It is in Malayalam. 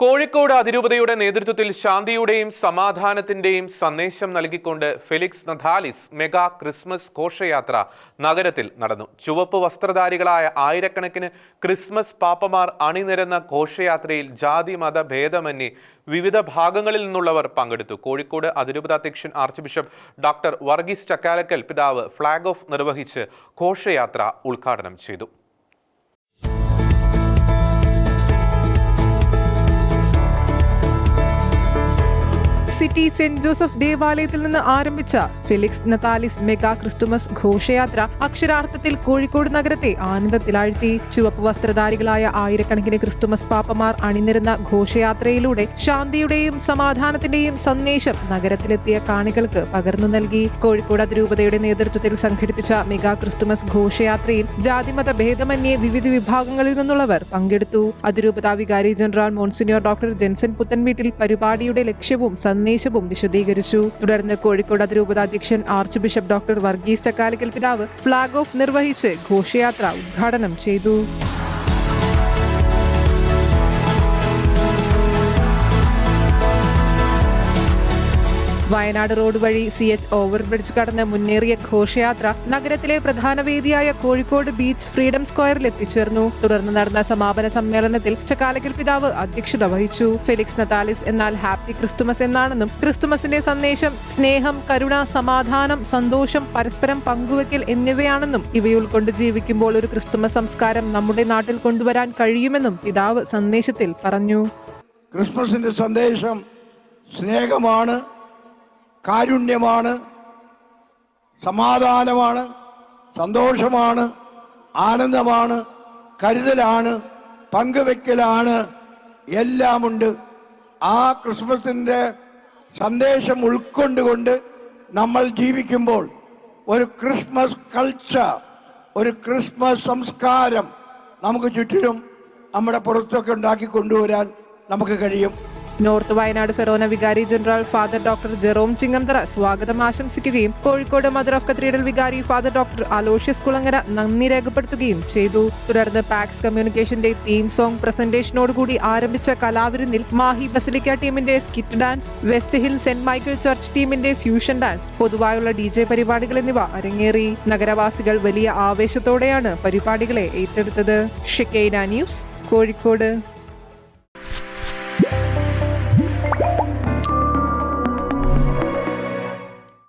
കോഴിക്കോട് അതിരൂപതയുടെ നേതൃത്വത്തിൽ ശാന്തിയുടെയും സമാധാനത്തിന്റെയും സന്ദേശം നൽകിക്കൊണ്ട് ഫെലിക്സ് നഥാലിസ് മെഗാ ക്രിസ്മസ് ഘോഷയാത്ര നഗരത്തിൽ നടന്നു. ചുവപ്പ് വസ്ത്രധാരികളായ ആയിരക്കണക്കിന് ക്രിസ്മസ് പാപ്പമാർ അണിനിരന്ന ഘോഷയാത്രയിൽ ജാതി മത ഭേദമന്യേ വിവിധ ഭാഗങ്ങളിൽ നിന്നുള്ളവർ പങ്കെടുത്തു. കോഴിക്കോട് അതിരൂപത അധ്യക്ഷൻ archbishop doctor Varghese Chakkalakkal പിതാവ് ഫ്ളാഗ് ഓഫ് നിർവഹിച്ച് ഘോഷയാത്ര ഉദ്ഘാടനം ചെയ്തു. സിറ്റി സെന്റ് ജോസഫ് ദേവാലയത്തിൽ നിന്ന് ആരംഭിച്ച ഫിലിക്സ് നതാലിസ് മെഗാ ക്രിസ്തുമസ് ഘോഷയാത്ര അക്ഷരാർത്ഥത്തിൽ കോഴിക്കോട് നഗരത്തെ ആനന്ദത്തിലാഴ്ത്തി. ചുവപ്പ് വസ്ത്രധാരികളായ ആയിരക്കണക്കിന് ക്രിസ്തുമസ് പാപ്പമാർ അണിനിരുന്ന ഘോഷയാത്രയിലൂടെ ശാന്തിയുടെയും സമാധാനത്തിന്റെയും സന്ദേശം നഗരത്തിലെത്തിയ കാണികൾക്ക് പകർന്നു നൽകി. കോഴിക്കോട് അതിരൂപതയുടെ നേതൃത്വത്തിൽ സംഘടിപ്പിച്ച മെഗാ ക്രിസ്തുമസ് ഘോഷയാത്രയിൽ ജാതിമത ഭേദമന്യേ വിവിധ വിഭാഗങ്ങളിൽ നിന്നുള്ളവർ പങ്കെടുത്തു. അതിരൂപത വികാരി general monsignor doctor Jenson Puthenveettil പരിപാടിയുടെ ലക്ഷ്യവും സന്ദേശവും വിശദീകരിച്ചു. തുടർന്ന് കോഴിക്കോട് അതിരൂപത അധ്യക്ഷൻ archbishop doctor Varghese Chakkalikkal പിതാവ് ഫ്ളാഗ് ഓഫ് നിർവഹിച്ച് ഘോഷയാത്ര ഉദ്ഘാടനം ചെയ്തു. വയനാട് റോഡ് വഴി സി എച്ച് ഓവർബ്രിഡ്ജ് കടന്ന് മുന്നേറിയ ഘോഷയാത്ര നഗരത്തിലെ പ്രധാന വേദിയായ കോഴിക്കോട് ബീച്ച് ഫ്രീഡം സ്ക്വയറിൽ എത്തിച്ചേർന്നു. തുടർന്ന് നടന്ന സമാപന സമ്മേളനത്തിൽ ചക്കാലക്കൽ പിതാവ് അധ്യക്ഷത വഹിച്ചു. ഫെലിക്സ് നതാലിസ് എന്നാൽ ഹാപ്പി ക്രിസ്തുമസ് എന്നാണെന്നും ക്രിസ്തുമസിന്റെ സന്ദേശം സ്നേഹം കരുണ സമാധാനം സന്തോഷം പരസ്പരം പങ്കുവെക്കൽ എന്നിവയാണെന്നും ഇവയുൾക്കൊണ്ട് ജീവിക്കുമ്പോൾ ഒരു ക്രിസ്തുമസ് സംസ്കാരം നമ്മുടെ നാട്ടിൽ കൊണ്ടുവരാൻ കഴിയുമെന്നും പിതാവ് സന്ദേശത്തിൽ പറഞ്ഞു. ക്രിസ്മസിന്റെ സന്ദേശം സ്നേഹമാണ്. കാരുണ്യമാണ് സമാധാനമാണ് സന്തോഷമാണ് ആനന്ദമാണ് കരുതലാണ് പങ്കുവെക്കലാണ് എല്ലാമുണ്ട്. ആ ക്രിസ്മസിന്റെ സന്ദേശം ഉൾക്കൊണ്ടുകൊണ്ട് നമ്മൾ ജീവിക്കുമ്പോൾ ഒരു ക്രിസ്മസ് കൾച്ചർ ഒരു ക്രിസ്മസ് സംസ്കാരം നമുക്ക് ചുറ്റിലും നമ്മുടെ പുറത്തൊക്കെ ഉണ്ടാക്കി കൊണ്ടുവരാൻ നമുക്ക് കഴിയും. നോർത്ത് വയനാട് ഫെറോന വികാരി general father doctor Jerome Chingamthara സ്വാഗതം ആശംസിക്കുകയും കോഴിക്കോട് മദർ ഓഫ് കത്തീഡ്രൽ വികാരി ഫാദർ ഡോക്ടർ അലോഷ്യസ് കുളങ്ങര നന്ദി രേഖപ്പെടുത്തുകയും ചെയ്തു. തുടർന്ന് പാക്സ് കമ്മ്യൂണിക്കേഷന്റെ തീം സോങ് പ്രസന്റേഷനോടുകൂടി ആരംഭിച്ച കലാവിരുന്നിൽ മാഹി ബസലിക്ക ടീമിന്റെ skit dance west hill saint Michael church ടീമിന്റെ ഫ്യൂഷൻ ഡാൻസ് പൊതുവായുള്ള ഡി ജെ പരിപാടികൾ എന്നിവ അരങ്ങേറി. നഗരവാസികൾ വലിയ ആവേശത്തോടെയാണ് പരിപാടികളെ ഏറ്റെടുത്തത്. Shekinah news Kozhikode.